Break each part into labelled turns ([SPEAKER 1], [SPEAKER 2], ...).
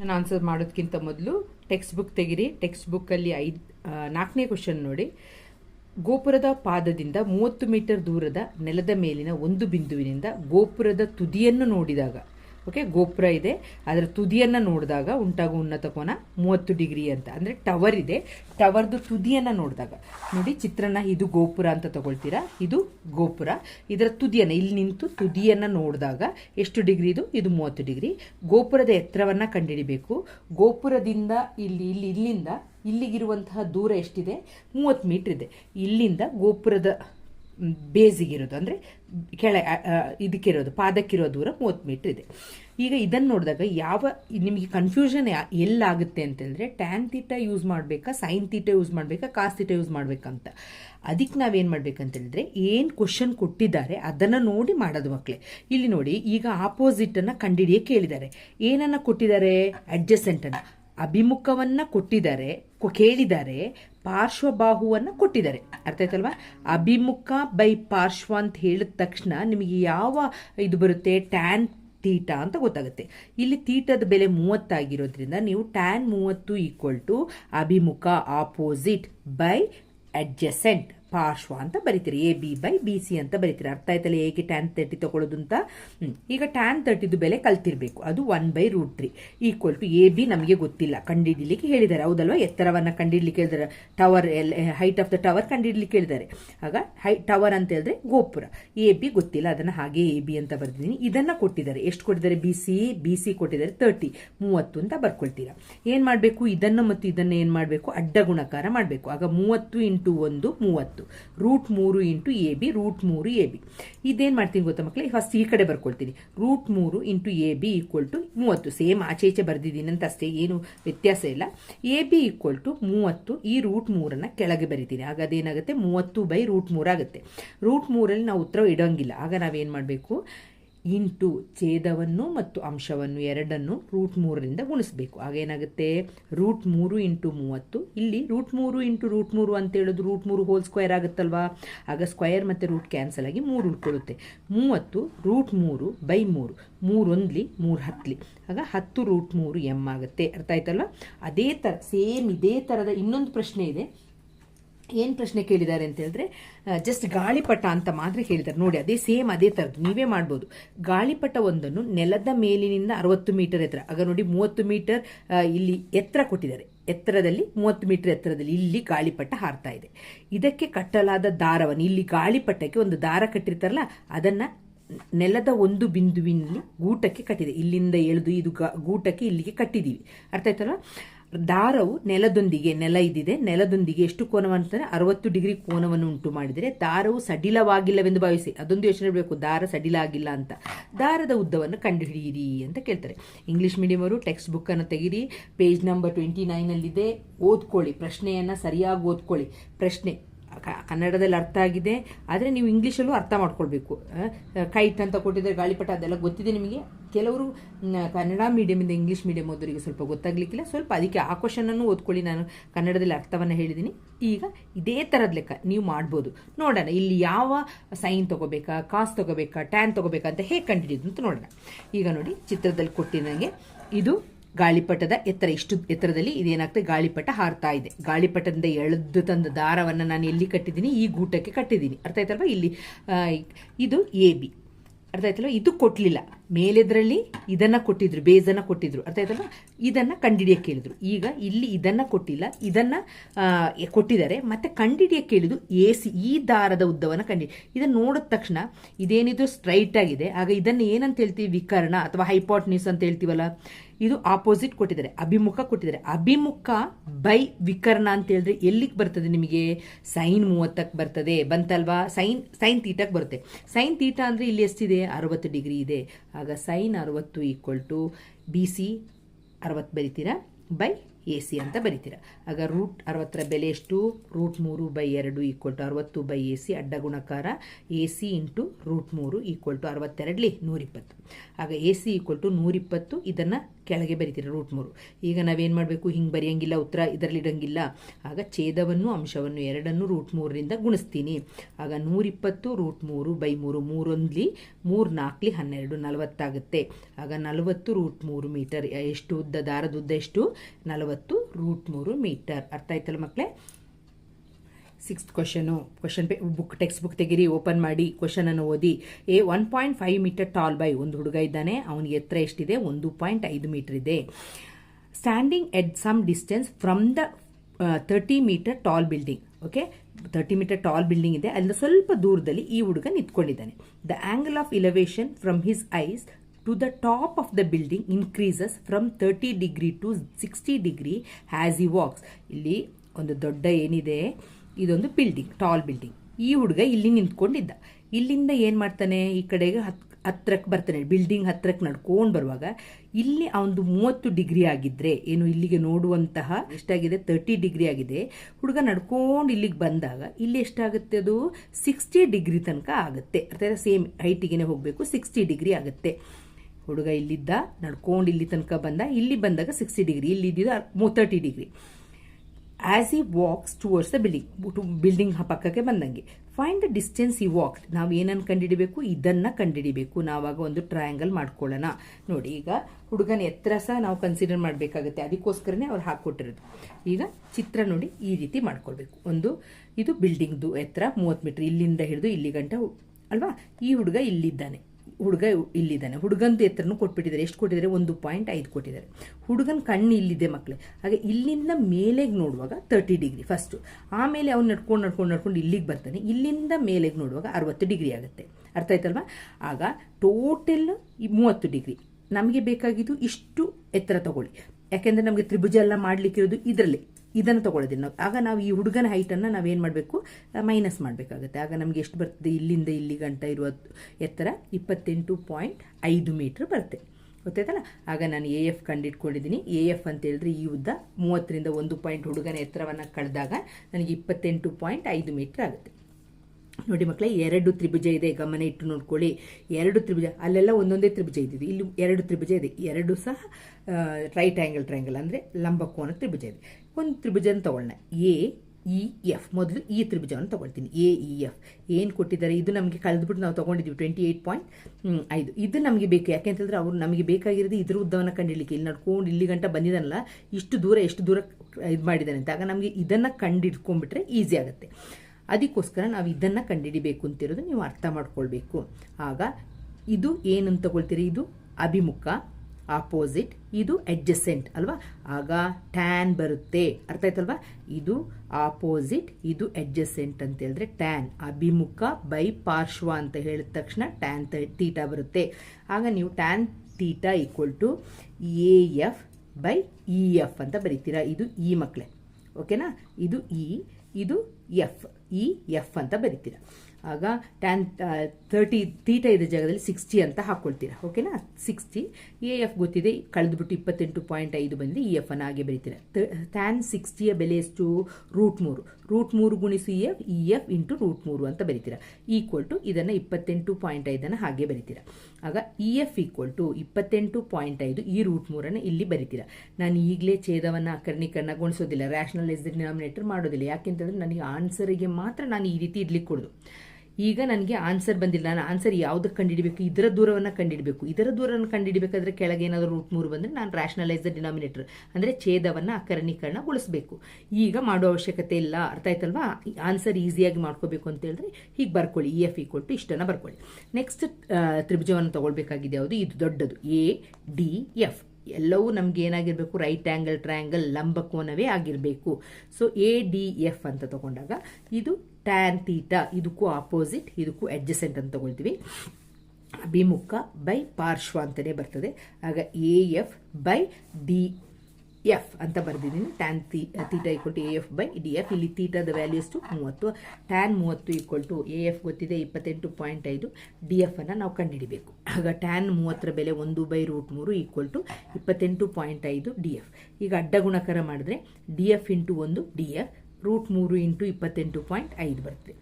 [SPEAKER 1] ನಾನು ಆನ್ಸರ್ ಮಾಡೋದಕ್ಕಿಂತ ಮೊದಲು ಟೆಕ್ಸ್ಟ್ ಬುಕ್ ತೆಗಿರಿ. ಟೆಕ್ಸ್ಟ್ ಬುಕ್ಕಲ್ಲಿ ಐದು ನಾಲ್ಕನೇ ಕ್ವಶನ್ ನೋಡಿ. ಗೋಪುರದ ಪಾದದಿಂದ ಮೂವತ್ತು ಮೀಟರ್ ದೂರದ ನೆಲದ ಮೇಲಿನ ಒಂದು ಬಿಂದುವಿನಿಂದ ಗೋಪುರದ ತುದಿಯನ್ನು ನೋಡಿದಾಗ ಓಕೆ ಗೋಪುರ ಇದೆ. ಅದರ ತುದಿಯನ್ನು ನೋಡಿದಾಗ ಉಂಟಾಗುವ ಉನ್ನತ ಕೋನ ಮೂವತ್ತು ಡಿಗ್ರಿ ಅಂತ. ಅಂದರೆ ಟವರ್ ಇದೆ. ಟವರ್ದು ತುದಿಯನ್ನು ನೋಡಿದಾಗ. ನೋಡಿ ಚಿತ್ರನ ಇದು ಗೋಪುರ ಅಂತ ತಗೊಳ್ತೀರಾ? ಇದು ಗೋಪುರ. ಇದರ ತುದಿಯನ್ನು, ಇಲ್ಲಿ ನಿಂತು ತುದಿಯನ್ನು ನೋಡಿದಾಗ ಎಷ್ಟು ಡಿಗ್ರಿ ಇದು? ಇದು ಮೂವತ್ತು ಡಿಗ್ರಿ. ಗೋಪುರದ ಎತ್ತರವನ್ನು ಕಂಡುಹಿಡಿಬೇಕು ಗೋಪುರದಿಂದ ಇಲ್ಲಿ ಇಲ್ಲಿ, ಇಲ್ಲಿಂದ ಇಲ್ಲಿಗಿರುವಂತಹ ದೂರ ಎಷ್ಟಿದೆ? ಮೂವತ್ತು ಮೀಟ್ರ್ ಇದೆ. ಇಲ್ಲಿಂದ ಗೋಪುರದ ಬೇಸಿಗಿರೋದು. ಅಂದರೆ ಕೆಳ ಇದಕ್ಕಿರೋದು ಪಾದಕ್ಕಿರೋ ದೂರ ಮೂವತ್ತು ಮೀಟ್ರ್ ಇದೆ. ಈಗ ಇದನ್ನು ನೋಡಿದಾಗ ಯಾವ, ನಿಮಗೆ ಕನ್ಫ್ಯೂಷನ್ ಎಲ್ಲಾಗುತ್ತೆ ಅಂತಂದರೆ ಟ್ಯಾನ್ ತೀಟ ಯೂಸ್ ಮಾಡಬೇಕಾ ಸೈನ್ ತೀಟ ಯೂಸ್ ಮಾಡಬೇಕಾ ಕಾಸ್ ತೀಟ ಯೂಸ್ ಮಾಡಬೇಕಂತ. ಅದಕ್ಕೆ ನಾವೇನು ಮಾಡಬೇಕಂತೇಳಿದ್ರೆ ಏನು ಕ್ವಶನ್ ಕೊಟ್ಟಿದ್ದಾರೆ ಅದನ್ನು ನೋಡಿ ಮಾಡೋದು ಮಕ್ಕಳೇ ಇಲ್ಲಿ ನೋಡಿ, ಈಗ ಆಪೋಸಿಟನ್ನು ಕಂಡಿಡಿಯೇ ಕೇಳಿದ್ದಾರೆ ಏನನ್ನು ಕೊಟ್ಟಿದ್ದಾರೆ? ಅಡ್ಜಸೆಂಟನ್ನು ಅಭಿಮುಖವನ್ನು ಕೊಟ್ಟಿದ್ದಾರೆ. ಕೇಳಿದ್ದಾರೆ ಪಾರ್ಶ್ವಬಾಹುವನ್ನು ಕೊಟ್ಟಿದ್ದಾರೆ. ಅರ್ಥ ಆಯ್ತಲ್ವಾ? ಅಭಿಮುಖ ಬೈ ಪಾರ್ಶ್ವ ಅಂತ ಹೇಳಿದ ತಕ್ಷಣ ನಿಮಗೆ ಯಾವ ಇದು ಬರುತ್ತೆ? ಟ್ಯಾನ್ ತೀಟ ಅಂತ ಗೊತ್ತಾಗುತ್ತೆ. ಇಲ್ಲಿ ತೀಟದ ಬೆಲೆ ಮೂವತ್ತಾಗಿರೋದ್ರಿಂದ ನೀವು ಟ್ಯಾನ್ ಮೂವತ್ತು ಈಕ್ವಲ್ ಟು ಅಭಿಮುಖ ಆಪೋಸಿಟ್ ಬೈ ಅಡ್ಜಸೆಂಟ್. ಪಾರ್ಶ್ವ ಅಂತ ಬರಿತೀರಿ A B by B C ಅಂತ ಬರಿತೀರಿ. ಅರ್ಥ ಆಯ್ತಲ್ಲ, ಹೇಗೆ ಟ್ಯಾನ್ ತರ್ಟಿ ತಗೊಳ್ಳೋದು ಅಂತ. ಈಗ ಟ್ಯಾನ್ ತರ್ಟಿದು ಬೆಲೆ ಕಲ್ತಿರ್ಬೇಕು. ಅದು one by root three equal to A B ನಮಗೆ ಗೊತ್ತಿಲ್ಲ. ಕಂಡಿಡಿಲಿಕ್ಕೆ ಹೇಳಿದ್ದಾರೆ. ಹೌದಲ್ವಾ? ಎತ್ತರವನ್ನು ಕಂಡಿಡ್ಲಿಕ್ಕೆ ಹೇಳಿದ್ದಾರೆ. ಟವರ್ ಎಲ್ಲ ಹೈಟ್ ಆಫ್ ದ ಟವರ್ ಕಂಡಿಡ್ಲಿಕ್ಕೆ ಹೇಳಿದ್ದಾರೆ. ಆಗ ಹೈ ಟವರ್ ಅಂತ ಹೇಳಿದ್ರೆ ಗೋಪುರ. ಎ ಬಿ ಗೊತ್ತಿಲ್ಲ. ಅದನ್ನು ಹಾಗೆ ಎ ಬಿ ಅಂತ ಬರ್ದಿದ್ದೀನಿ. ಇದನ್ನು ಕೊಟ್ಟಿದ್ದಾರೆ. ಎಷ್ಟು ಕೊಟ್ಟಿದ್ದಾರೆ? ಬಿ ಸಿ ಬಿ ಸಿ ಕೊಟ್ಟಿದ್ದಾರೆ ತರ್ಟಿ ಮೂವತ್ತು ಅಂತ ಬರ್ಕೊಳ್ತೀರಾ. ಏನು ಮಾಡಬೇಕು? ಇದನ್ನು ಮತ್ತು ಇದನ್ನು ಏನು ಮಾಡಬೇಕು? ಅಡ್ಡ ಗುಣಕಾರ ಮಾಡಬೇಕು. ಆಗ ಮೂವತ್ತು ಇಂಟು ಒಂದು, ಮೂವತ್ತು. ರೂಟ್ ಮೂರು ಇಂಟು ಎ ಬಿ, ರೂಟ್ ಮೂರು ಎ ಬಿ. ಇದೇನು ಮಾಡ್ತೀನಿ ಗೊತ್ತಾ ಮಕ್ಕಳೇ ಫಸ್ಟ್ ಈ ಕಡೆ ಬರ್ಕೊಳ್ತೀನಿ. ರೂಟ್ ಮೂರು into A B equal to ಮೂವತ್ತು. ಸೇಮ್ ಆಚೆ ಈಚೆ ಬರ್ದಿದ್ದೀನಿ ಅಂತ ಅಷ್ಟೇ, ಏನು ವ್ಯತ್ಯಾಸ ಇಲ್ಲ. ಎ ಬಿ ಈಕ್ವಲ್ ಟು ಮೂವತ್ತು ಈ ರೂಟ್ ಮೂರನ್ನು ಕೆಳಗೆ ಬರೀತೀನಿ. ಆಗ ಅದೇನಾಗುತ್ತೆ? ಮೂವತ್ತು ಬೈ ರೂಟ್ ಮೂರಾಗುತ್ತೆ. ರೂಟ್ ಮೂರಲ್ಲಿ ನಾವು ಉತ್ತರ ಇಡೋಂಗಿಲ್ಲ. ಆಗ ನಾವೇನು ಮಾಡಬೇಕು? ಇಂಟು ಛೇದವನ್ನು ಮತ್ತು ಅಂಶವನ್ನು ಎರಡನ್ನು ರೂಟ್ ಮೂರರಿಂದ ಗುಣಿಸಬೇಕು. ಆಗೇನಾಗುತ್ತೆ ರೂಟ್ ಮೂರು ಇಂಟು ಮೂವತ್ತು. ಇಲ್ಲಿ ರೂಟ್ ಮೂರು ಇಂಟು ರೂಟ್ ಮೂರು ಅಂತ ಹೇಳೋದು ರೂಟ್ ಮೂರು ಹೋಲ್ ಸ್ಕ್ವೇರ್ ಆಗುತ್ತಲ್ವಾ? ಆಗ ಸ್ಕ್ವೇರ್ ಮತ್ತು ರೂಟ್ ಕ್ಯಾನ್ಸಲ್ ಆಗಿ ಮೂರು ಉಳ್ಕೊಳ್ಳುತ್ತೆ. ಮೂವತ್ತು ರೂಟ್ ಮೂರು ಬೈ ಮೂರು. ಮೂರೊಂದ್ಲಿ ಮೂರು ಹತ್ತಲಿ ಆಗ ಹತ್ತು ರೂಟ್ ಮೂರು ಎಂ ಆಗುತ್ತೆ. ಅರ್ಥ ಆಯ್ತಲ್ವ? ಅದೇ ಥರ ಸೇಮ್ ಇದೇ ಥರದ ಇನ್ನೊಂದು ಪ್ರಶ್ನೆ ಇದೆ. ಏನು ಪ್ರಶ್ನೆ ಕೇಳಿದ್ದಾರೆ ಅಂತ ಹೇಳಿದ್ರೆ ಜಸ್ಟ್ ಗಾಳಿಪಟ ಅಂತ ಮಾತ್ರ ಕೇಳಿದ್ದಾರೆ ನೋಡಿ, ಅದೇ ಸೇಮ್ ಅದೇ ಥರದ್ದು ನೀವೇ ಮಾಡ್ಬೋದು. ಗಾಳಿಪಟ ಒಂದನ್ನು ನೆಲದ ಮೇಲಿನಿಂದ ಅರವತ್ತು ಮೀಟರ್ ಎತ್ತರ. ಆಗ ನೋಡಿ, ಮೂವತ್ತು ಮೀಟರ್ ಇಲ್ಲಿ ಎತ್ತರ ಕೊಟ್ಟಿದ್ದಾರೆ. ಎತ್ತರದಲ್ಲಿ ಮೂವತ್ತು ಮೀಟರ್ ಎತ್ತರದಲ್ಲಿ ಇಲ್ಲಿ ಗಾಳಿಪಟ ಹಾರ್ತಾ ಇದೆ. ಇದಕ್ಕೆ ಕಟ್ಟಲಾದ ದಾರವನ್ನು, ಇಲ್ಲಿ ಗಾಳಿಪಟಕ್ಕೆ ಒಂದು ದಾರ ಕಟ್ಟಿರ್ತಾರಲ್ಲ, ಅದನ್ನು ನೆಲದ ಒಂದು ಬಿಂದುವಿನಲ್ಲಿ ಗೂಟಕ್ಕೆ ಕಟ್ಟಿದೆ. ಇಲ್ಲಿಂದ ಎಳೆದು ಇದು ಗೂಟಕ್ಕೆ ಇಲ್ಲಿಗೆ ಕಟ್ಟಿದ್ದೀವಿ. ಅರ್ಥ ಆಯ್ತಲ್ವಾ? ದಾರವು ನೆಲದೊಂದಿಗೆ, ನೆಲ ಇದ್ದಿದೆ, ನೆಲದೊಂದಿಗೆ ಎಷ್ಟು ಕೋನವನ್ನು ಅರವತ್ತು ಡಿಗ್ರಿ ಕೋನವನ್ನು ಉಂಟು ಮಾಡಿದರೆ ದಾರವು ಸಡಿಲವಾಗಿಲ್ಲವೆಂದು ಭಾವಿಸಿ, ಅದೊಂದು ಯೋಚನೆ ಇರಬೇಕು ದಾರ ಸಡಿಲ ಆಗಿಲ್ಲ ಅಂತ. ದಾರದ ಉದ್ದವನ್ನು ಕಂಡುಹಿಡಿಯಿರಿ ಅಂತ ಕೇಳ್ತಾರೆ. ಇಂಗ್ಲಿಷ್ ಅವರು ಟೆಕ್ಸ್ಟ್ ಬುಕ್ ಅನ್ನು ತೆಗಿರಿ ಪೇಜ್ ನಂಬರ್ ಟ್ವೆಂಟಿ ನೈನಲ್ಲಿದೆ ಓದ್ಕೊಳ್ಳಿ, ಪ್ರಶ್ನೆಯನ್ನ ಸರಿಯಾಗಿ ಓದ್ಕೊಳ್ಳಿ. ಪ್ರಶ್ನೆ ಕನ್ನಡದಲ್ಲಿ ಅರ್ಥ ಆಗಿದೆ. ಆದರೆ ನೀವು ಇಂಗ್ಲೀಷಲ್ಲೂ ಅರ್ಥ ಮಾಡ್ಕೊಳ್ಬೇಕು. ಕೈಟ್ ಅಂತ ಕೊಟ್ಟಿದ್ದಾರೆ, ಗಾಳಿಪಟ ಅದೆಲ್ಲ ಗೊತ್ತಿದೆ ನಿಮಗೆ? ಕೆಲವರು ಕನ್ನಡ ಮೀಡಿಯಮಿಂದ ಇಂಗ್ಲೀಷ್ ಮೀಡಿಯಂ ಓದೋರಿಗೆ ಸ್ವಲ್ಪ ಗೊತ್ತಾಗ್ಲಿಕ್ಕಿಲ್ಲ. ಸ್ವಲ್ಪ ಅದಕ್ಕೆ ಆ ಕ್ವಶನನ್ನು ಓದ್ಕೊಳ್ಳಿ. ನಾನು ಕನ್ನಡದಲ್ಲಿ ಅರ್ಥವನ್ನು ಹೇಳಿದ್ದೀನಿ. ಈಗ ಇದೇ ಥರದ ಲೆಕ್ಕ ನೀವು ಮಾಡ್ಬೋದು. ನೋಡೋಣ, ಇಲ್ಲಿ ಯಾವ ಸೈನ್ ತಗೋಬೇಕಾ ಕಾಸ್ ತಗೋಬೇಕಾ ಟ್ಯಾನ್ ತಗೋಬೇಕಾ ಅಂತ ಹೇಗೆ ಕಂಡುಹಿಡಿಯೋದು ಅಂತ ನೋಡೋಣ. ಈಗ ನೋಡಿ, ಚಿತ್ರದಲ್ಲಿ ಕೊಟ್ಟಿದಂಗೆ ಇದು ಗಾಳಿಪಟದ ಎತ್ತರ ಇಷ್ಟು ಎತ್ತರದಲ್ಲಿ ಇದೇನಾಗ್ತದೆ? ಗಾಳಿಪಟ ಹಾರ್ತಾ ಇದೆ. ಗಾಳಿಪಟದಿಂದ ಎಳೆದು ತಂದ ದಾರವನ್ನು ನಾನು ಎಲ್ಲಿ ಕಟ್ಟಿದ್ದೀನಿ? ಈ ಗೂಟಕ್ಕೆ ಕಟ್ಟಿದ್ದೀನಿ. ಅರ್ಥ ಆಯ್ತಲ್ವ? ಇಲ್ಲಿ ಇದು ಎ, ಬಿ. ಅರ್ಥ ಆಯ್ತಲ್ವ? ಇದು ಕೊಟ್ಟಲಿಲ್ಲ ಮೇಲೆದ್ರಲ್ಲಿ ಇದನ್ನ ಕೊಟ್ಟಿದ್ರು, ಬೇಸನ್ನ ಕೊಟ್ಟಿದ್ರು. ಅರ್ಥ ಆಯ್ತಲ್ವ? ಇದನ್ನ ಕಂಡಿಡಿಯಕ್ಕೆ ಕೇಳಿದ್ರು ಈಗ ಇಲ್ಲಿ ಇದನ್ನ ಕೊಟ್ಟಿಲ್ಲ. ಇದನ್ನ ಕೊಟ್ಟಿದ್ದಾರೆ. ಮತ್ತೆ ಕಂಡಿಡಿಯಕ್ಕೆ ಕೇಳಿದ್ರು ಎ, ಸಿ, ಈ ದಾರದ ಉದ್ದವನ್ನು ಕಂಡಿ ಇದನ್ನ ನೋಡಿದ ತಕ್ಷಣ ಇದೇನಿದು ಸ್ಟ್ರೈಟ್ ಆಗಿದೆ. ಆಗ ಇದನ್ನ ಏನಂತ ಹೇಳ್ತೀವಿ? ವಿಕರ್ಣ ಅಥವಾ ಹೈಪಾಟ್ನಿಸ್ ಅಂತ ಹೇಳ್ತೀವಲ್ಲ? ಇದು ಆಪೋಸಿಟ್ ಕೊಟ್ಟಿದ್ದಾರೆ. ಅಭಿಮುಖ ಕೊಟ್ಟಿದ್ದಾರೆ. ಅಭಿಮುಖ ಬೈ ವಿಕರ್ಣ ಅಂತ ಹೇಳಿದ್ರೆ ಎಲ್ಲಿಗೆ ಬರ್ತದೆ ನಿಮಗೆ? ಸೈನ್ ಮೂವತ್ತಕ್ಕೆ ಬರ್ತದೆ. ಬಂತಲ್ವಾ? ಸೈನ್ ಸೈನ್ ತೀಟಕ್ಕೆ ಬರುತ್ತೆ. ಸೈನ್ ತೀಟ ಅಂದರೆ ಇಲ್ಲಿ ಎಷ್ಟಿದೆ? ಅರವತ್ತು ಡಿಗ್ರಿ ಇದೆ. ಆಗ ಸೈನ್ ಅರವತ್ತು ಈಕ್ವಲ್ ಟು ಬಿ ಸಿ ಅರವತ್ತು ಬರಿತೀರಾ? ಬೈ ಎ ಸಿ ಅಂತ ಬರಿತೀರ. ಆಗ ರೂಟ್ ಅರವತ್ತರ ಬೆಲೆ ಎಷ್ಟು? ರೂಟ್ ಮೂರು ಬೈ ಎರಡು ಈಕ್ವಲ್ ಟು ಅರವತ್ತು ಬೈ ಎ ಸಿ ಅಡ್ಡ ಗುಣಕಾರ ಎ ಸಿ ಇಂಟು ರೂಟ್ ಮೂರು ಈಕ್ವಲ್ ಟು ಅರವತ್ತೆರಡಲಿ ನೂರಿಪ್ಪತ್ತು. ಆಗ ಎ ಸಿ ಈಕ್ವಲ್ ಟು ನೂರಿಪ್ಪತ್ತು ಇದನ್ನು ಕೆಳಗೆ ಬರಿತೀರ ರೂಟ್ ಮೂರು. ಈಗ ನಾವೇನು ಮಾಡಬೇಕು? ಹಿಂಗೆ ಬರೆಯಂಗಿಲ್ಲ, ಉತ್ತರ ಇದರಲ್ಲಿ ಇಡಂಗಿಲ್ಲ. ಆಗ ಛೇದವನ್ನು, ಅಂಶವನ್ನು ಎರಡನ್ನು ರೂಟ್ ಮೂರರಿಂದ ಗುಣಿಸ್ತೀನಿ. ಆಗ ನೂರಿಪ್ಪತ್ತು ರೂಟ್ ಮೂರು ಬೈ ಮೂರು ಮೂರೊಂದ್ಲಿ ಮೂರು ನಾಲ್ಕಲಿ ಹನ್ನೆರಡು ನಲವತ್ತಾಗುತ್ತೆ. ಆಗ ನಲವತ್ತು ರೂಟ್ ಮೂರು ಮೀಟರ್ ಎಷ್ಟು? ಉದ್ದ ದಾರದ ಉದ್ದ ಎಷ್ಟು? ನಲವತ್ತು ರೂಟ್ ಮೂರು ಮೀಟರ್. ಅರ್ಥ ಆಯ್ತಲ್ಲ ಮಕ್ಕಳೇ ಸಿಕ್ಸ್ತ್ ಕ್ವಶನು ಕ್ವಶನ್ ಪೇ ಬುಕ್ ಟೆಕ್ಸ್ಟ್ ಬುಕ್ ತೆಗಿರಿ ಓಪನ್ ಮಾಡಿ ಕ್ವಶನನ್ನು ಓದಿ. A one point five metre tall boy ಒಂದು ಹುಡುಗ ಇದ್ದಾನೆ. ಅವನಿಗೆ ಎತ್ತರ ಎಷ್ಟಿದೆ? ಒಂದು ಪಾಯಿಂಟ್ ಐದು ಮೀಟರ್ ಇದೆ. Standing at some distance from the thirty metre tall building okay thirty metre tall building ಇದೆ. ಅಲ್ಲಿಂದ ಸ್ವಲ್ಪ ದೂರದಲ್ಲಿ ಈ ಹುಡುಗ ನಿಂತ್ಕೊಂಡಿದ್ದಾನೆ. The angle of elevation from his eyes to the top of the building increases from thirty degree to sixty degree as he walks. ಇಲ್ಲಿ ಒಂದು ದೊಡ್ಡ ಏನಿದೆ, ಇದೊಂದು ಬಿಲ್ಡಿಂಗ್ ಟಾಲ್ ಬಿಲ್ಡಿಂಗ್ ಈ ಹುಡುಗ ಇಲ್ಲಿ ನಿಂತ್ಕೊಂಡಿದ್ದ. ಇಲ್ಲಿಂದ ಏನು ಮಾಡ್ತಾನೆ? ಈ ಕಡೆಗೆ ಹತ್ ಹತ್ರಕ್ಕೆ ಬರ್ತಾನೆ. ಬಿಲ್ಡಿಂಗ್ ಹತ್ರಕ್ಕೆ ನಡ್ಕೊಂಡು ಬರುವಾಗ ಇಲ್ಲಿ ಅವನದು ಮೂವತ್ತು ಡಿಗ್ರಿ ಆಗಿದ್ರೆ, ಏನು ಇಲ್ಲಿಗೆ ನೋಡುವಂತಹ ಎಷ್ಟಾಗಿದೆ ತರ್ಟಿ ಡಿಗ್ರಿ ಆಗಿದೆ. ಹುಡುಗ ನಡ್ಕೊಂಡು ಇಲ್ಲಿಗೆ ಬಂದಾಗ ಇಲ್ಲಿ ಎಷ್ಟಾಗುತ್ತೆ ಅದು? ಸಿಕ್ಸ್ಟಿ ಡಿಗ್ರಿ ತನಕ ಆಗುತ್ತೆ. ಅರ್ಥಾತ್ ಸೇಮ್ ಹೈಟಿಗೆ ಹೋಗಬೇಕು ಸಿಕ್ಸ್ಟಿ ಡಿಗ್ರಿ ಆಗುತ್ತೆ. ಹುಡುಗ ಇಲ್ಲಿದ್ದ, ನಡ್ಕೊಂಡು ಇಲ್ಲಿ ತನಕ ಬಂದ, ಇಲ್ಲಿ ಬಂದಾಗ ಸಿಕ್ಸ್ಟಿ ಡಿಗ್ರಿ ಇಲ್ಲಿ ಇದ್ದಿದ್ದು thirty degree as he walks towards the building building ಪಕ್ಕಕ್ಕೆ ಬಂದಂಗೆ. Find the distance he walk ನಾವು ಏನನ್ನು ಕಂಡುಹಿಡಿಬೇಕು ಇದನ್ನು ಕಂಡುಹಿಡಿಬೇಕು ನಾವಾಗ ಒಂದು ಟ್ರಯಾಂಗಲ್ ಮಾಡ್ಕೊಳ್ಳೋಣ. ನೋಡಿ, ಈಗ ಹುಡುಗನ ಎತ್ತರ ಸಹ ನಾವು ಕನ್ಸಿಡರ್ ಮಾಡಬೇಕಾಗುತ್ತೆ. ಅದಕ್ಕೋಸ್ಕರನೇ ಅವ್ರು ಹಾಕ್ಕೊಟ್ಟಿರೋದು. ಈಗ ಚಿತ್ರ ನೋಡಿ ಈ ರೀತಿ ಮಾಡ್ಕೊಳ್ಬೇಕು. ಒಂದು, ಇದು ಬಿಲ್ಡಿಂಗ್ದು ಎತ್ತರ ಮೂವತ್ತು ಮೀಟ್ರ್ ಇಲ್ಲಿಂದ ಹಿಡಿದು ಇಲ್ಲಿ ಗಂಟ ಅಲ್ವಾ? ಈ ಹುಡುಗ ಇಲ್ಲಿದ್ದಾನೆ. ಹುಡುಗ ಇಲ್ಲಿದ್ದಾನೆ. ಹುಡುಗಂದು ಎತ್ತರನು ಕೊಟ್ಬಿಟ್ಟಿದ್ದಾರೆ. ಎಷ್ಟು ಕೊಟ್ಟಿದ್ದಾರೆ? ಒಂದು ಪಾಯಿಂಟ್ ಐದು ಕೊಟ್ಟಿದ್ದಾರೆ. ಹುಡುಗನ ಕಣ್ಣು ಇಲ್ಲಿದೆ ಮಕ್ಕಳೇ ಹಾಗೆ ಇಲ್ಲಿಂದ ಮೇಲೆಗೆ ನೋಡುವಾಗ ತರ್ಟಿ ಡಿಗ್ರಿ ಫಸ್ಟು ಆಮೇಲೆ ಅವ್ನು ನಡ್ಕೊಂಡು ನಡ್ಕೊಂಡು ನಡ್ಕೊಂಡು ಇಲ್ಲಿಗೆ ಬರ್ತಾನೆ. ಇಲ್ಲಿಂದ ಮೇಲೆಗೆ ನೋಡುವಾಗ ಅರವತ್ತು ಡಿಗ್ರಿ ಆಗುತ್ತೆ. ಅರ್ಥ ಆಯ್ತಲ್ವಾ? ಆಗ ಟೋಟಲ್ ಮೂವತ್ತು ಡಿಗ್ರಿ ನಮಗೆ ಬೇಕಾಗಿದ್ದು ಇಷ್ಟು ಎತ್ತರ ತಗೊಳ್ಳಿ. ಯಾಕೆಂದರೆ ನಮಗೆ ತ್ರಿಭುಜ ಎಲ್ಲ ಮಾಡಲಿಕ್ಕಿರೋದು ಇದರಲ್ಲಿ. ಇದನ್ನು ತಗೊಳ್ಳೋದಿಲ್ಲ ನಾವು. ಆಗ ನಾವು ಈ ಹುಡುಗನ ಹೈಟನ್ನು ನಾವೇನು ಮಾಡಬೇಕು? ಮೈನಸ್ ಮಾಡಬೇಕಾಗುತ್ತೆ. ಆಗ ನಮಗೆ ಎಷ್ಟು ಬರ್ತದೆ? ಇಲ್ಲಿಂದ ಇಲ್ಲಿ ಗಂಟ ಇರುವ ಎತ್ತರ ಇಪ್ಪತ್ತೆಂಟು ಪಾಯಿಂಟ್ ಐದು ಮೀಟ್ರ್ ಬರುತ್ತೆ. ಗೊತ್ತಾಯ್ತಲ್ಲ? ಆಗ ನಾನು ಎ ಎಫ್ ಕಂಡಿಟ್ಕೊಂಡಿದ್ದೀನಿ. ಎ ಎಫ್ ಅಂತ ಹೇಳಿದ್ರೆ ಈ ಉದ್ದ ಮೂವತ್ತರಿಂದ ಒಂದು ಪಾಯಿಂಟ್ ಹುಡುಗನ ಎತ್ತರವನ್ನು ಕಳೆದಾಗ ನನಗೆ ಇಪ್ಪತ್ತೆಂಟು ಪಾಯಿಂಟ್ ಐದು ಮೀಟ್ರ್ ಆಗುತ್ತೆ. ನೋಡಿ ಮಕ್ಕಳೇ, ಎರಡು ತ್ರಿಭುಜ ಇದೆ, ಗಮನ ಇಟ್ಟು ನೋಡ್ಕೊಳ್ಳಿ. ಎರಡು ತ್ರಿಭುಜ, ಅಲ್ಲೆಲ್ಲ ಒಂದೊಂದೇ ತ್ರಿಭುಜ ಇದ್ದಿದ್ದು. ಇಲ್ಲಿ ಎರಡು ತ್ರಿಭುಜ ಇದೆ. ಎರಡು ಸಹ ರೈಟ್ ಆ್ಯಂಗಲ್ ಟ್ರಯಾಂಗಲ್ ಅಂದರೆ ಲಂಬಕೋನ ತ್ರಿಭುಜ ಇದೆ. ಒಂದು ತ್ರಿಭುಜನ ತಗೊಳ್ಳೋಣ ಎ, ಇ, ಎಫ್. ಮೊದಲು ಈ ತ್ರಿಭುಜವನ್ನು ತಗೊಳ್ತೀನಿ. A, E, F. ಏನು ಕೊಟ್ಟಿದ್ದಾರೆ? ಇದು ನಮಗೆ ಕಳೆದ್ಬಿಟ್ಟು ನಾವು ತೊಗೊಂಡಿದ್ದೀವಿ ಟ್ವೆಂಟಿ ಏಯ್ಟ್ ಪಾಯಿಂಟ್ ಐದು. ಇದು ನಮಗೆ ಬೇಕು. ಯಾಕೆ ಅಂತಂದರೆ ಅವರು ನಮಗೆ ಬೇಕಾಗಿರೋದು ಇದ್ರ ಉದ್ದವನ್ನು ಕಂಡಿಡ್ಲಿಕ್ಕೆ. ಇಲ್ಲಿ ನಡ್ಕೊಂಡು ಇಲ್ಲಿ ಗಂಟ ಬಂದಿದ್ದಾನಲ್ಲ, ಇಷ್ಟು ದೂರ, ಎಷ್ಟು ದೂರ ಇದು ಮಾಡಿದ್ದಾನೆ ಅಂತ. ಆಗ ನಮಗೆ ಇದನ್ನು ಕಂಡಿಡ್ಕೊಂಡ್ಬಿಟ್ರೆ ಈಸಿ ಆಗುತ್ತೆ. ಅದಕ್ಕೋಸ್ಕರ ನಾವು ಇದನ್ನು ಕಂಡುಹಿಡಿಬೇಕು ಅಂತಿರೋದು ನೀವು ಅರ್ಥ ಮಾಡ್ಕೊಳ್ಬೇಕು. ಆಗ ಇದು ಏನಂತ ತಗೊಳ್ತೀರಿ? ಇದು ಅಭಿಮುಖ ಆಪೋಸಿಟ್ ಇದು ಅಡ್ಜಸೆಂಟ್ ಅಲ್ವಾ? ಆಗ ಟ್ಯಾನ್ ಬರುತ್ತೆ. ಅರ್ಥ ಆಯ್ತಲ್ವಾ? ಇದು ಆಪೋಸಿಟ್ ಇದು ಅಡ್ಜಸೆಂಟ್ ಅಂತ ಹೇಳಿದ್ರೆ ಟ್ಯಾನ್ ಅಭಿಮುಖ ಬೈ ಪಾರ್ಶ್ವ ಅಂತ ಹೇಳಿದ ತಕ್ಷಣ ಟ್ಯಾನ್ ತೀಟಾ ಬರುತ್ತೆ. ಆಗ ನೀವು tan theta equal to A F by E F ಅಂತ ಬರೀತೀರಾ? ಇದು ಇ ಮಕ್ಕಳೇ ಓಕೆನಾ ಇದು ಇ ಇದು ಎಫ್ ಇ ಎಫ್ ಅಂತ ಬರಿತೀರ. ಆಗ ಟ್ಯಾನ್ ತರ್ಟಿ ತೀಟ ಇದ್ದ ಜಾಗದಲ್ಲಿ ಸಿಕ್ಸ್ಟಿ ಅಂತ ಹಾಕ್ಕೊಳ್ತೀರಾ ಓಕೆನಾ ಸಿಕ್ಸ್ಟಿ ಎ ಎಫ್ ಗೊತ್ತಿದೆ. ಕಳೆದುಬಿಟ್ಟು ಇಪ್ಪತ್ತೆಂಟು ಪಾಯಿಂಟ್ ಐದು ಬಂದು ಇ ಎಫ್ ಅನ್ನು ಹಾಗೆ ಬರೀತೀರ. ಟ್ಯಾನ್ ಸಿಕ್ಸ್ಟಿಯ ಬೆಲೆ ಎಷ್ಟು? ರೂಟ್ ಮೂರು. ರೂಟ್ ಮೂರು ಗುಣಿಸು E F E F into root ಮೂರು ಅಂತ ಬರೀತೀರ. ಈಕ್ವಲ್ ಟು ಇದನ್ನು ಇಪ್ಪತ್ತೆಂಟು ಪಾಯಿಂಟ್ ಐದನ್ನು ಹಾಗೆ ಬರೀತೀರ. ಆಗ ಇ ಎಫ್ ಈಕ್ವಲ್ ಟು ಇಪ್ಪತ್ತೆಂಟು ಪಾಯಿಂಟ್ ಐದು ಈ ರೂಟ್ ಮೂರನ್ನು ಇಲ್ಲಿ ಬರೀತೀರ. ನಾನು ಈಗಲೇ ಛೇದವನ್ನು ಅಕರ್ಣೀಕರಣಗೊಳಿಸೋದಿಲ್ಲ ರ್ಯಾಷನಲೈಸ್ ಡಿನಾಮಿನೇಟರ್ ಮಾಡೋದಿಲ್ಲ. ಯಾಕೆಂತಂದ್ರೆ ನನಗೆ ಆನ್ಸರಿಗೆ ಮಾತ್ರ ನಾನು ಈ ರೀತಿ ಇಡ್ಲಿಕ್ಕೆ ಕೊಡೋದು. ಈಗ ನನಗೆ ಆನ್ಸರ್ ಬಂದಿಲ್ಲ. ನಾನು ಆನ್ಸರ್ ಯಾವುದಕ್ಕೆ ಕಂಡುಹಿಡಬೇಕು ಇದರ ದೂರವನ್ನು ಕಂಡುಹಿಡಬೇಕು ಇದರ ದೂರವನ್ನು ಕಂಡುಹಿಡಬೇಕಾದ್ರೆ ಕೆಳಗೆ ಏನಾದರೂ ರೂಟ್ ಮೂರು ಬಂದರೆ ನಾನು ರ್ಯಾಷನಲೈಸ್ ದ ಡಿನಾಮಿನೇಟರ್ ಅಂದರೆ ಛೇದವನ್ನು ಅಕರಣೀಕರಣಗೊಳಿಸಬೇಕು ಈಗ ಮಾಡೋ ಅವಶ್ಯಕತೆ ಇಲ್ಲ. ಅರ್ಥ ಆಯ್ತಲ್ವಾ? ಆನ್ಸರ್ ಈಸಿಯಾಗಿ ಮಾಡ್ಕೋಬೇಕು ಅಂತ ಹೇಳಿದ್ರೆ ಹೀಗೆ ಬರ್ಕೊಳ್ಳಿ. ಇ ಎಫ್ ಈಕ್ವಲ್ ಕೊಟ್ಟು ಇಷ್ಟನ್ನು ಬರ್ಕೊಳ್ಳಿ. ನೆಕ್ಸ್ಟ್ ತ್ರಿಭುಜವನ್ನು ತಗೊಳ್ಬೇಕಾಗಿದೆ ಯಾವುದು? ಇದು ದೊಡ್ಡದು. ಎ ಡಿ ಎಫ್ ಎಲ್ಲವೂ ನಮ್ಗೆ ಏನಾಗಿರಬೇಕು? ರೈಟ್ ಆ್ಯಂಗಲ್ ಟ್ರಯಾಂಗಲ್ ಲಂಬಕೋನವೇ ಆಗಿರಬೇಕು. ಸೊ ಎ ಡಿ ಎಫ್ ಅಂತ ತಗೊಂಡಾಗ ಇದು ಟ್ಯಾನ್ ತೀಟ ಇದಕ್ಕೂ ಆಪೋಸಿಟ್ ಇದಕ್ಕೂ ಅಡ್ಜಸೆಂಟ್ ಅಂತ ತಗೊಳ್ತೀವಿ. ಅಭಿಮುಖ ಬೈ ಪಾರ್ಶ್ವ ಅಂತಲೇ ಬರ್ತದೆ. ಆಗ A F by D F ಅಂತ ಬರೆದಿದ್ದೀನಿ tan theta equal to A F by D F ಇಲ್ಲಿ ತೀಟದ ವ್ಯಾಲ್ಯೂ ಎಷ್ಟು? ಮೂವತ್ತು. ಟ್ಯಾನ್ ಮೂವತ್ತು ಈಕ್ವಲ್ ಟು ಎ ಎಫ್ ಗೊತ್ತಿದೆ ಇಪ್ಪತ್ತೆಂಟು ಪಾಯಿಂಟ್ ಐದು. ಡಿ ಎಫನ್ನು ನಾವು ಕಂಡುಹಿಡಿಬೇಕು. ಆಗ ಟ್ಯಾನ್ ಮೂವತ್ತರ ಬೆಲೆ ಒಂದು ಬೈ ರೂಟ್ ಮೂರು ಈಕ್ವಲ್ ಟು ಇಪ್ಪತ್ತೆಂಟು ಪಾಯಿಂಟ್ ಐದು ಡಿ ಎಫ್ ಈಗ ಅಡ್ಡ ಗುಣಕರ ಮಾಡಿದ್ರೆ ಡಿ ಎಫ್ ಇಂಟು ಒಂದು ಡಿ ಎಫ್ ರೂಟ್ ಮೂರು ಇಂಟು ಇಪ್ಪತ್ತೆಂಟು ಪಾಯಿಂಟ್ ಐದು ಬರುತ್ತೆ.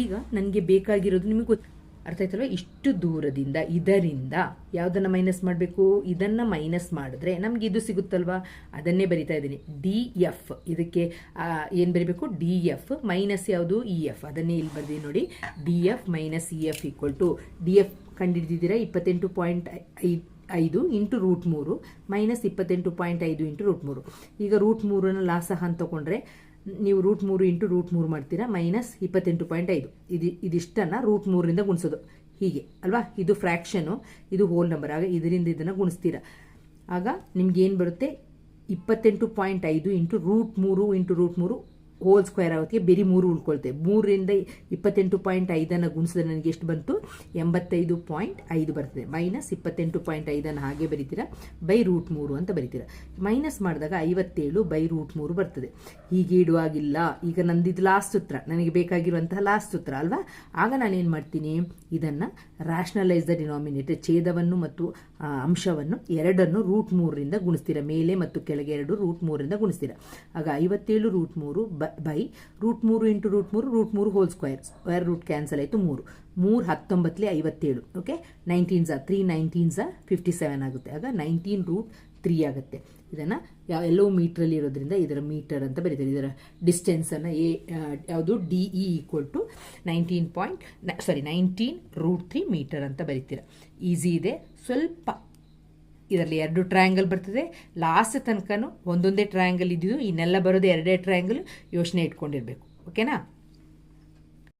[SPEAKER 1] ಈಗ ನನಗೆ ಬೇಕಾಗಿರೋದು ನಿಮಗೆ ಗೊತ್ತು. ಅರ್ಥ ಆಯ್ತಲ್ವ? ಇಷ್ಟು ದೂರದಿಂದ, ಇದರಿಂದ ಯಾವುದನ್ನು ಮೈನಸ್ ಮಾಡಬೇಕು? ಇದನ್ನು ಮೈನಸ್ ಮಾಡಿದ್ರೆ ನಮಗೆ ಇದು ಸಿಗುತ್ತಲ್ವಾ? ಅದನ್ನೇ ಬರಿತಾ ಇದ್ದೀನಿ. ಡಿ ಎಫ್ ಇದಕ್ಕೆ ಏನು ಬರೀಬೇಕು? ಡಿ ಎಫ್ ಮೈನಸ್ ಯಾವುದು? ಇ ಎಫ್ ಅದನ್ನೇ ಇಲ್ಲಿ ಬರ್ದಿ ನೋಡಿ. D F minus E F equal to D F ಕಂಡುಹಿಡಿದಿದ್ದೀರಾ? ಇಪ್ಪತ್ತೆಂಟು ಪಾಯಿಂಟ್ ಐದು ಐದು ಇಂಟು ರೂಟ್ ಮೂರು ಮೈನಸ್ ಇಪ್ಪತ್ತೆಂಟು ಪಾಯಿಂಟ್ ಐದು ಇಂಟು ರೂಟ್ ಮೂರು. ಈಗ ರೂಟ್ ಮೂರನ್ನು ಲಾಸಹ ಅಂತ ತಗೊಂಡ್ರೆ ನೀವು ರೂಟ್ ಮೂರು ಇಂಟು ರೂಟ್ ಮೂರು ಮಾಡ್ತೀರಾ ಮೈನಸ್ ಇಪ್ಪತ್ತೆಂಟು ಪಾಯಿಂಟ್ ಐದು. ಇದು, ಇದಿಷ್ಟನ್ನು ರೂಟ್ ಮೂರರಿಂದ ಗುಣಿಸೋದು. ಹೀಗೆ, ಅಲ್ವಾ? ಇದು ಫ್ರ್ಯಾಕ್ಷನು ಇದು ಹೋಲ್ ನಂಬರ್ ಆಗ ಇದರಿಂದ ಇದನ್ನು ಗುಣಿಸ್ತೀರಾ. ಆಗ ನಿಮ್ಗೆ ಏನು ಬರುತ್ತೆ? ಇಪ್ಪತ್ತೆಂಟು ಪಾಯಿಂಟ್ ಐದು ಇಂಟು ರೂಟ್ ಮೂರು ಇಂಟು ರೂಟ್ ಮೂರು ಹೋಲ್ ಸ್ಕ್ವೇರ್ ಆಗೋಕ್ಕೆ ಬೇರೆ ಮೂರು ಉಳ್ಕೊಳ್ತೆ ಮೂರರಿಂದ ಇಪ್ಪತ್ತೆಂಟು ಪಾಯಿಂಟ್ ಐದನ್ನು ಗುಣಿಸಿದ್ರೆ ನನಗೆ ಎಷ್ಟು ಬಂತು? ಎಂಬತ್ತೈದು ಪಾಯಿಂಟ್ ಐದು ಬರ್ತದೆ. ಮೈನಸ್ ಇಪ್ಪತ್ತೆಂಟು ಪಾಯಿಂಟ್ ಐದನ್ನು ಹಾಗೆ ಬರಿತೀರಾ? ಬೈ ರೂಟ್ ಮೂರು ಅಂತ ಬರಿತೀರಾ. ಮೈನಸ್ ಮಾಡಿದಾಗ ಐವತ್ತೇಳು ಬೈ ರೂಟ್ ಮೂರು ಬರ್ತದೆ. ಹೀಗೆ ಇಡುವಾಗಿಲ್ಲ. ಈಗ ನಂದಿದ್ದು ಲಾಸ್ಟ್ ಉತ್ತರ ನನಗೆ ಬೇಕಾಗಿರುವಂತಹ ಲಾಸ್ಟ್ ಉತ್ತರ ಅಲ್ವಾ? ಆಗ ನಾನೇನು ಮಾಡ್ತೀನಿ? ಇದನ್ನು ರ್ಯಾಷನಲೈಸ್ ದ ಡಿನಾಮಿನೇಟರ್ ಛೇದವನ್ನು ಮತ್ತು ಅಂಶವನ್ನು ಎರಡನ್ನು ರೂಟ್ ಮೂರರಿಂದ ಗುಣಿಸ್ತೀರಾ. ಮೇಲೆ ಮತ್ತು ಕೆಳಗೆ ಎರಡು ರೂಟ್ ಮೂರರಿಂದ ಗುಣಿಸ್ತೀರಾ. ಆಗ ಐವತ್ತೇಳು ರೂಟ್ ಮೂರು ಬ ರೂಟ್ ಮೂರು ಇಂಟು ರೂಟ್ ಮೂರು ರೂಟ್ ಮೂರು whole square square root cancel ಆಯಿತು ಮೂರು. ಮೂರು ಹತ್ತೊಂಬತ್ತಲೇ ಐವತ್ತೇಳು, okay? Nineteens three, nineteens fifty seven ಆಗುತ್ತೆ. ಆಗ ನೈನ್ಟೀನ್ ರೂಟ್ ತ್ರೀ ಆಗುತ್ತೆ. ಇದನ್ನು ಯಾವ ಎಲ್ಲೋ ಮೀಟ್ರಲ್ಲಿ ಇರೋದ್ರಿಂದ ಇದರ ಮೀಟರ್ ಅಂತ ಬರೀತಾರೆ. ಇದರ ಡಿಸ್ಟೆನ್ಸನ್ನು ಎ ಯಾವುದು? D, E equal to nineteen point sorry, nineteen root three meter ಅಂತ ಬರೀತೀರ. ಈಸಿ ಇದೆ. ಸ್ವಲ್ಪ ಇದರಲ್ಲಿ ಎರಡು ಟ್ರಯಾಂಗಲ್ ಬರ್ತದೆ. ಲಾಸ್ಟ್ ತನಕನೂ ಒಂದೊಂದೇ ಟ್ರಯಾಂಗಲ್ ಇದ್ದಿದ್ದು, ಇನ್ನೆಲ್ಲ ಬರೋದು ಎರಡೇ ಟ್ರಯಾಂಗಲ್ ಯೋಚನೆ ಇಟ್ಕೊಂಡಿರಬೇಕು. ಓಕೆನಾ